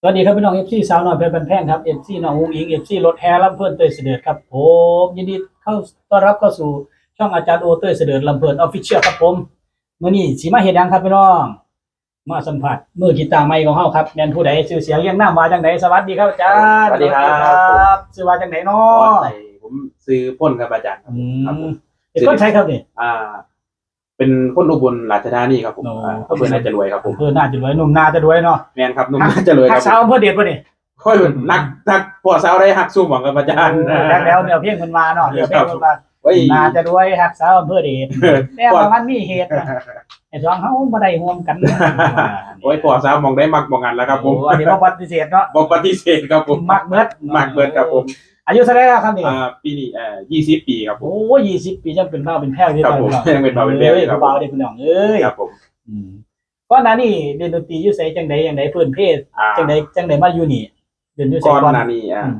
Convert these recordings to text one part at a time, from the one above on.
สวัสดีครับพี่น้องเอฟซีสาวน้อยเพชรบันแพงครับเอฟซีน้องอุ้งอิงเอฟซีรถแฮร์ลำเพลินเตยเสด็จครับผมยินดีเข้าต้อนรับเข้าสู่ช่องอาจารย์โอเตยเสด็จลำเพลินออฟฟิเชียลครับผมมื่อนี้สีมาเห็นยังครับพี่น้อง มาสัมผัสมือกีตาร์ไม้ของเฮาครับแมนผู้ใดชื่อเสียงเรียงหน้ามาจังไหนสวัสดีครับอาจารย์สวัสดีครับบชื่อว่าจังไหนเนาอ๋อะใส่ผมซื้อพ่นครับอาจารย์อืครับผมมเป็นคนใช้ครับนี่อ่า เป็นคนอุบลราชธานีครับผมโอ้ อ่าอำเภอนาจะรวยครับผมเพื่อน่าจะรวยหนุ่มน่าจะรวยเนาะแมนครับหนุ่มนาจะรวยคทัรักบสาวอำเภอเด็ดป่ะนี่ค่อยนักนักพอสาวได้หักสู้หวังกับอาจารย์ แล้วแล้วเนี่ยเพียงมันมาเนาะเดี๋ยวเพียงมันมาไว้ยน่าจะรวยทักสาวอำเภอเดชแต่ว่ามันมีเหตุนะไอ้สองเขาบ่ได้ร่วมกันโอ้ยพอสาวมองได้มักมองกันแล้วครับผมโอ้อันนี้บ่ปฏิเสธเนาะบอกปฏิเสธครับผมมักเบิดมักเบิดครับผม อายุเท่าไหร่แล้วครับนี่อ่าปีนี้เอ่อยี่สิบปีครับผม โอ้ยี่สิบปีจังเป็นเฒ่าเป็นแพ้ที่ครับผมยังเป็นเบาเป็นแพ้อยู่ครับ เบาได้พี่น้องเอ้ยครับผมอืมก่อนหน้านี้เรียนดนตรีอยู่ไสจังใดจังใดเพิ่นเพศอ่าจังใดจังใดมาอยู่นี่เรียนอยู่ไสก่อนก่อน หน้านี้อ่าอืม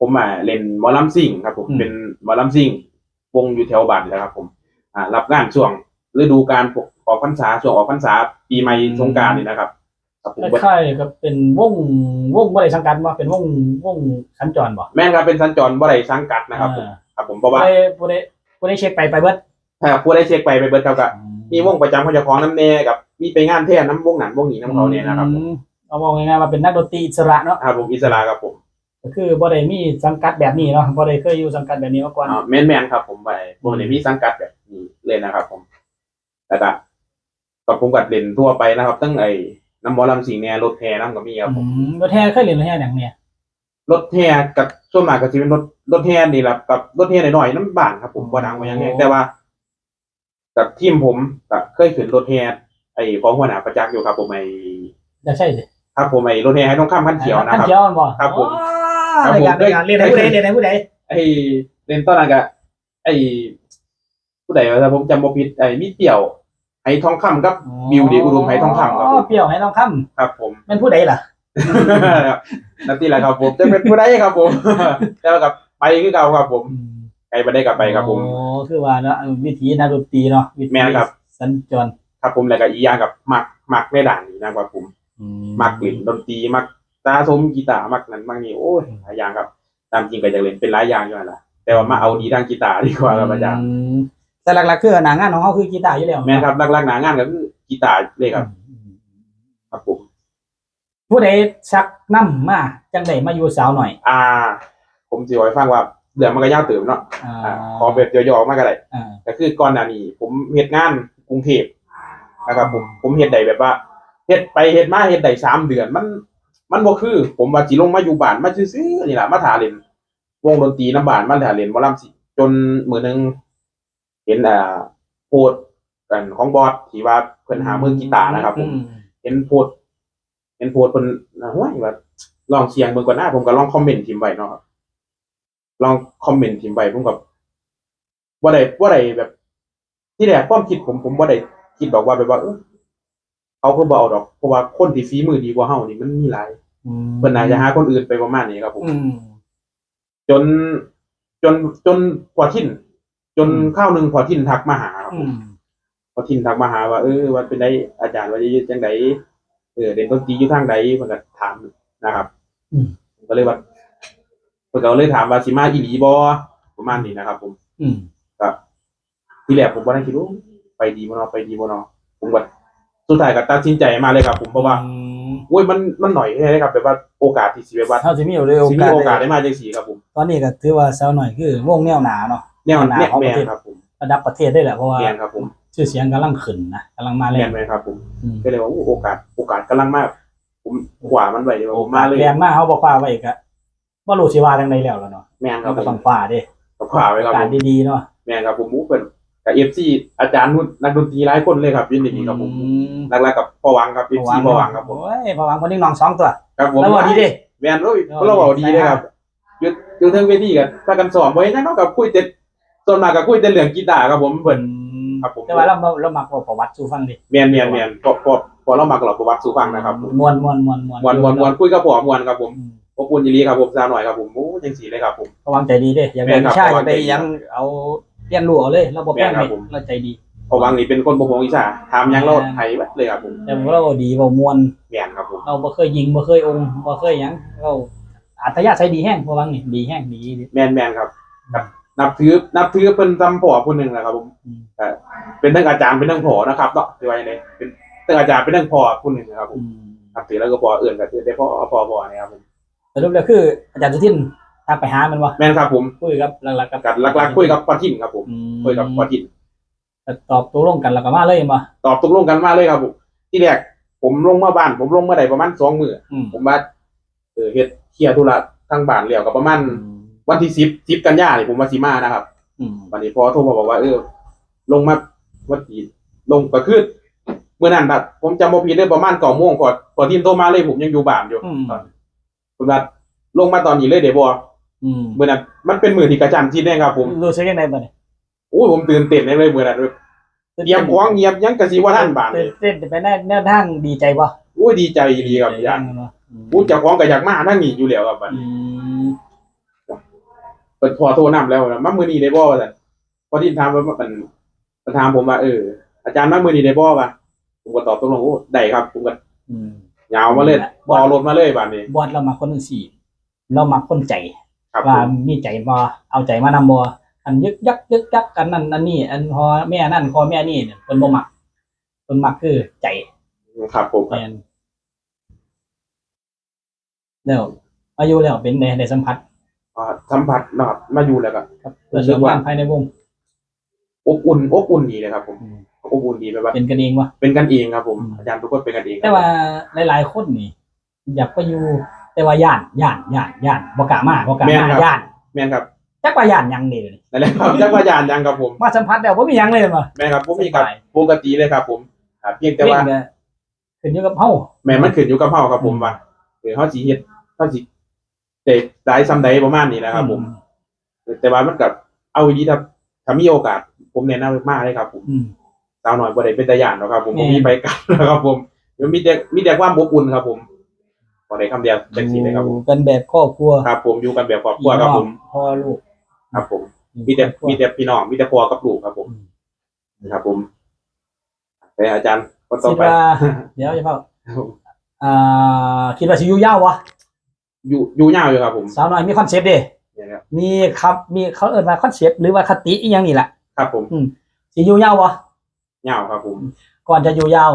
ผมอ่าเล่นหมอลำซิ่งครับผมอืม เป็นหมอลำซิ่งวงอยู่แถวบ้านแหล้วครับ ผมอ่ารับงานช่วงฤดูการออกพรรษาช่วงออกพรรษาปีใหม่สงกรารนี่นะครับ ครับผมคล้ายๆกับเป็นวงวงบ่ได้สังกัดบ่เป็นวงวงสัญจรบ่แม่นครับเป็นสัญจรบ่ได้สังกัดนะครับผมอ่าครับผมเพราะว่าผู้ใดผู้ใดผู้ใดเช็คไปไปเบิดถ้าผู้ได้เช็คไปไปเบิดครับก็มีวงประจำของเจ้าของน้ำแน่กับมีไปงานแท่น้ำวงหนันวงหนีน้ำเขาเนี่ยนะครับผมอืมเอาบอกง่ายๆว่าเป็นนักดนตรีอิสระเนาะครับผมอิสระครับผมก็คือบ่ได้มีสังกัดแบบนี้เนาะบ่ได้เคยอยู่สังกัดแบบนี้มาก่อนอ่าแม่นแม่นครับ ผมไปผมได้มีสังกัดแบบนี้เลยนะครับ ผมแล้วก็กับผมกัดเล่นทั่วไปนะครับ ตั้งไอ้ น้ำหมอลำสิงห์เนี่ยรถแห่น้ำก็มีครับผมอืมรถแท้เคยเล่นรถแท้หนังเนี่ยรถแห่กับส่วนมากก็จะเป็นรถรถแห่นี่แหละกับรถแห่หน่อยๆน้ำบ้านครับผมบ่ดังมายังไงแต่ว่า กับทีมผมก็เคยขึ้นรถแห่ไอ้ของหัวหน้าประจักษ์อยู่ครับ ผมไอ้จะใช่สิครับผมไอ้รถแห่ให้ต้องข้ามขั้นเขียวนะขั้นครับ เขียวมันบ่ครับผมอ๋อครับผม รายการรายการเล่นให้ผู้ใดเล่นให้ผู้ใดไอ้เล่นตอนนั้นก็ไอ้ผู้ใดวะถ้าผมจำบ่ผิดไอ้มีเปี่ยว ไอ้ทองคำกับบิวดีอุดมไอ้ทองคำครับอ๋ผอมเปรี้ยวให้ทองคำครับผมเป็นผู้ใดล่ะ นั่นที่แหละครับผมจะเป็นผู้ใดครับผมแต่ว่ากับไปคือเก่าครับผมไกลไปได้กับไปครับผม โอ้คือว่าเนาะวิธีนักดนตรีเนาะวิธีแม่นครับ สัญจรครับผมแล้วก็อีกอย่างกับมักมักในด่านนี้นะครับผม มักเล่นดนตรีมักตาสมกีตาร์มักนั้นมักนี่โอ้ยหลายอย่างครับ ตามจริงก็จะเล่นเป็นหลายอย่างอยู่นั่นแหละแต่ว่ามาเอาดีทางกีตาร์ดีกว่าครับอาจารย์ม แต่หลักๆคือหนังงานของเขาคือกีตาร์อยู่แล้วแม่นครับหลักๆหนางานก็คือกีตาร์เลยครับอืมครับผมผู้ใดชักนำมาจังไดมาอยู่สาวหน่อย อ่า ผมสิบอกให้ฟังว่าเรื่องมันก็ยาวเติมเนาะอ่าอ่าขอแบบย่อๆมากก็ได้อ่าก็คือก่อนหน้านี้ผมเฮ็ดงานกรุงเทพนะครับผมผมเฮ็ดได้แบบว่าเฮ็ดไปเฮ็ดมาเฮ็ดได้สามเดือนมัน มันบ่คือ ผมว่าสิลงมาอยู่บ้านมาซื่อๆนี่ล่ะมาถ่าเล่นวงดนตรีน้ำบ้านมาถ่าเล่นหมอลำสิจนมื้อหนึง เห็นอ่าโพสต์กันของบอสที่ว่าเพิ่นหามือกีตาร์นะครับผมอืเห็นโพสต์เห็นโพสต์เพิ่นน่ะห้วยว่าลองเสียงเบิ่งก่อนหน้าผมก็ลองคอมเมนต์ทิมไว้เนาะครับลองคอมเมนต์ทิมไว้ผมก็บ่ได้บ่ได้แบบ ที่แรกความคิดผมผมบ่ได้คิดดอกว่าแบบว่าเออเขาเพิ่นบ่เอาดอกเพราะว่าคนที่ฝีมือดีกว่าเฮานี่มันมีหลายอืมเพิ่นน่าจะหาคนอื่นไปประมาณนี้ครับผมอืมจนจนจนพอทิน จนข้าวหนึงพอทินทักมาหาครับอืมพอทินทักมาหาว่าเออว่าเป็นได้อาจารย์ว่าจะจังไดเออเรียนดนตรีอยู่ทางใดเพิ่นก็ถามนะครับผมก็เลยว่าเพิ่นก็เลยถามว่าสิมาอีหลีบ่ประมาณนี้นะครับ ผม อืมทีแรกผมบ่ได้คิดว่าไปดีบ่เนาะไปดีบ่เนาะผมก็สุดท้ายก็ตัดสินใจมาเลยครับ ผมเพราะว่าอืมโอ้ยมันมันหน่อยแค่ครับแบบว่าโอกาสที่สิแบบว่าเท่าสิมีโอกาสสิมีโอกาสได้มาจังซี่ครับผมตอนนี้ก็ถือว่าสาวหน่อยคือวงแนวหนาเนาะ แนวหนาแนวของปแม่ระเทศนครับผมระดับประเทศได้แหละเพราะว่าแม่นครับผมชื่อเสียงกำลังขึ้นนะกำลังมาแรแม่งนไหมครับผมอืมก็เลยว่าโอ้โอกาสโอกาสกำลังมาก ผมกว่ามันไว้เลยว่าผมมาเลยแรงมากเขาบอกว่าไว้ก็บ่รู้สิว่าจังไดแล้วล่ะเนาะแม่นครับผก็มต้องฟ้าเด้ก็ขวาไว้ครับกาผรม ดีๆเนาะแม่นครับผมมูเป็นกับ FC อาจารย์นุ่นนักดนตรีหลายคนเลยครับยินดีครับผมอืมหลักๆกับพ่อหวังครับ FC พ่อหวังครับผมโอ้ยพอหวังคนนี้น้องสองตัวครับผมแล้วว่าดีเด้แม่นรู้เราเอาดีเลยครับอยู่อยู่เทิงเวทีกันพากันสอนบ่เห็นจังเนาะกับคุยแต่ ส่วนมากก็คุยแต่เรื่องกีตาร์ครับผมเพิ่น ครับผม แต่ว่าเราเรามักว่าประวัติสู่ฟังดิแม่นแม่นแม่นพอพอพอเรามักเราประวัติสู่ฟังนะครับผมมวนมวนมวนมวนมวนมวนมวนคุยกับพ่อมวนครับผมอืมขอบคุณยีรีครับผมซาหน่อยครับผมโอ้จังสีเลยครับผม ระวังใจดีเด้อยากแม่ได้นครับวิชาอระวัยางกได้ใจดีหยังเอาเรียนรู้เอาเลยเราบ่แป้งแม่นครันี่บผม เราใจดี เพราะวังนี่เป็นคนบ่ฮู้วิชาถามหยังเราไผเบิดเลยครับผมแต่เราดีเว้ามวนแม่นครับผมเราบ่เคยยิงบ่เคยองค์บ่เคยหยังเราอัธยาศัยดีแฮงเพราะว่านี่ดีแฮงดีดี แม่นแม่นครับครับ นับถือนับถือเพิ่นซ้ำพ่อผู้หนึงนะครับ ผมอืมแต่เป็นทั้งอาจารย์เป็นทั้งพ่อนะครับเนาะคือว่าจังได๋เป็นทั้งอาจารย์เป็นทั้งพ่อผู้หนึงนะครับผมอืมนับถือแล้วก็พ่อเอื่นก็คือได้พ่อพ่อพ่อเนี่ยครับผมสรุปแล้วคืออาจารย์สุทินทางไปหามันบ่แม่นครับผมคุยกับหลักๆกับกัดลักๆคุยกับพ่อทินครับผมอืมคุยกับพ่อทินก็ตอบตกลงกันแล้วก็มาเลยบ่ตอบตกลงกันมาเลยครับผมที่แรกผมลงมาบ้าน ผมลงมาได้ประมาณสองมื้ออืมผมว่าเออเฮ็ดเคลียร์ธุระทางบ้านแล้วก็ประมาณ วันที่10 10กันยายนนี่ผมว่าสิมานะครับ อืมวันนี้พอโทรมาบอกว่าเออ ลงมาวันที่ลงก็คือเมื่อนั้นแบบผมจำบ่ผิดได้ประมาณ9โมงก่อนก่อนที่โทรมาเลยผมยังอยู่บ้านอยู่อืม ตอนผมว่าลงมาตอนนี้เลยเดี๋ยวบ่อืมเมื่อนั้นมันเป็นมื้อที่กระจันชิดแน่ครับ ผมรู้สึกยังไงบ่เนี่ยโอ้ยผมตื่นเต้นเลยมื้อนั้นเตรียมของเงียบยังกะสิว่าท่านบ้านเลตื่ยนเต้นไปแน่แน่ทางดีใจบ่โอ้ยดีใจดีครับอาจารย์อืมพูดจากของก็อยากมาทั้งนี้อยู่แล้วครับบัดอืนี้ม เปิดพอโทรนำแล้วนะมามื้อนี้ได้บ่ว่าซั่นพอที่ถามว่ามันมันถามผมว่าเอออาจารย์มามื้อนี้ได้บ่วะผมก็ตอบตกลงโอ้ได้ครับผมก็อืมยาวมาเลยต่อรถมาเลยบัดนี้บอดเรามาคนจังซี่เรามาคนใจครับผว่ามมีใจบ่เอาใจมานำบ่อันยึกยักยึกยักอันนั้นอันนี้ อันพอแม่นั่นพอแม่นี่เนี่ยเพิ่นบ่มักเพิ่นมักคือใจครับผมแม่นแล้วอายุแล้วเป็นไดได้สัมผัสอ่า สัมผัสนะครับมาอยู่แล้วก็กับเพื่อนร่วมงานภายในวงอบอุ่นอบอุ่นดีเลยครับผมอืมอบอุ่นดีแบบว่าเป็นกันเองวะเป็นกันเองครับผมอืมอาจารย์ทุกคนเป็นกันเองแต่ว่าหลาย ๆ คนนี่ อยากไปอยู่แต่ว่าย่านย่านย่านย่านบ่กล้ามาบ่กล้ามาย่านแม่นครับจักว่าย่านหยังนี่เลยนั่นแหละครับจักรยานยังครับผมมาสัมผัสแล้วบ่มีหยังเลยมาแม่นครับผมมีกับปกติเลยครับ ผมอ่าเพียงแต่เพ่งว่าเนี่ยขึ้นอยู่กับเฮาแม่นมันขึ้นอยู่กับเฮาครับผมว่าเออเฮาสิเฮ็ดเฮาสิ เด็กได้ซ้ำใดประมาณนี้นะครับผม แต่ว่ามันกับเอาดีถ้าถ้ามีโอกาส ผมแนะนำมากเลยครับ ผมอืมสาวหน่อยบ่ได้เป็นตาย่านหรอกครับ ผมแม่ผมมีไปกลับนะครับ ผมเดี๋ยวมีแต่มีแต่ความอบอุ่นครับผมขอได้คำเดียวจังซี่เลยครับผมกันแบบครอบครัวครับ ผมอยู่กันแบบครอบครัวครับผมพ่อลูกครับผมมีแต่มีแต่พี่น้องมีแต่พ่อกับลูกครับผมอืมนะครับ ผมไปอาจารย์คนต่อคิดไปว่าเดี๋ยวจะเฝ้าอ่าคิดว่าสิอยู่ยาววะ อยู่อยู่ยาวอยู่ครับผมสาวน้อยมีคอนเซปต์เด้เนี่ยครับมีครับมีเขาเอิ้นว่าคอนเซปต์หรือว่าคติอีหยังนี่แหละครับผมสิอยู่ยาววะยาวครับผมก่อนจะอยู่ยาว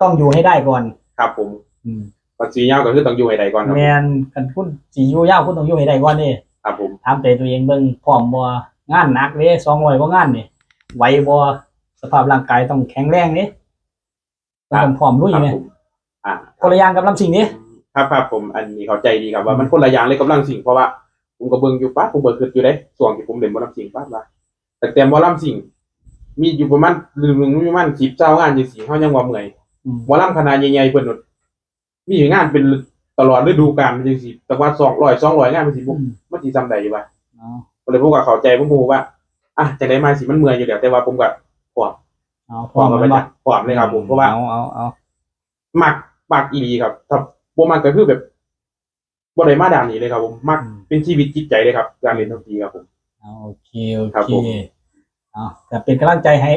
ต้องอยู่ให้ได้ก่อน ครับผมอืมปัจจัยยาวก็คือต้องอยู่ให้ได้ก่อนครับแมนกันคุณสิอยู่ยาวคุณต้องอยู่ให้ได้ก่อนนี่ครับผมถามใจตัวเองเบิ่งพร้อมบ่งานหนักเด้200กว่างานนี่ไหวบ่สภาพร่างกายต้องแข็งแรงนี่ต้องพร้อมลุยครับแม่ผมอ่า คนละอย่างกับลำสิ่งนี้ ครับครับผมอันนี้เข้าใจดีครับว่ามันคนละอย่างเลยกับลังสิ่งเพราะว่าผมก็เบิ่งอยู่ปั๊บผมเบิ่งคืออยู่ได้ส่วนที่ผมเล่นบ่ลำสิ่งปั๊บว่าแต่แต่บ่ลำสิ่งมีอยู่ประมาณหนึ่งมีประมาณ10เจ้างานจังซี่เฮายังว่าเมื่อยอืมบ่ลำขนาดใหญ่ๆเพิ่นน่ะมีงานเป็นตลอดฤดูกาลจังซี่แต่ว่า200 200งานมันสิบ่มันสิซ้ำใดอยู่ว่าเอาก็เลยผมก็เข้าใจผมพูว่าอะจังได๋มาสิมันเมื่อยอยู่แล้วแต่ว่าผมก็พร้อมเอาพพร้ร้ออมมแล้แล้ววบ่พร้อมเลยครับผมเพราะว่าเอาเอาเอามักมักอีหลีครับถ้า บ่มักก็คือแบบบ่ได้มาด้านนี้เลยครับ ผมมักอืมเป็นชีวิตจิตใจเลยครับการเล่นดนตรีครับผมเอาโอเคโอครับเคผมเอาแต่เป็นกำลังใจให้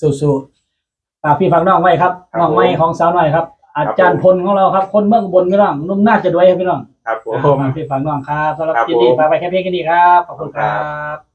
สู้ๆฝากพี่ฝากน้องไว้ครับครับน้องไม้ผมของสาวน้อยครับ อาจารย์ผมพลของเราครับ คนเมืองอุบนพี่น้องนุ่มน่าจะด้วยครับพี่น้องครับผมฝากพี่ฝากน้องครับสำหรับครับคลิปนี้ผมฝากไว้แค่เพียงแค่นี้ครับขอบคุณคครัรับ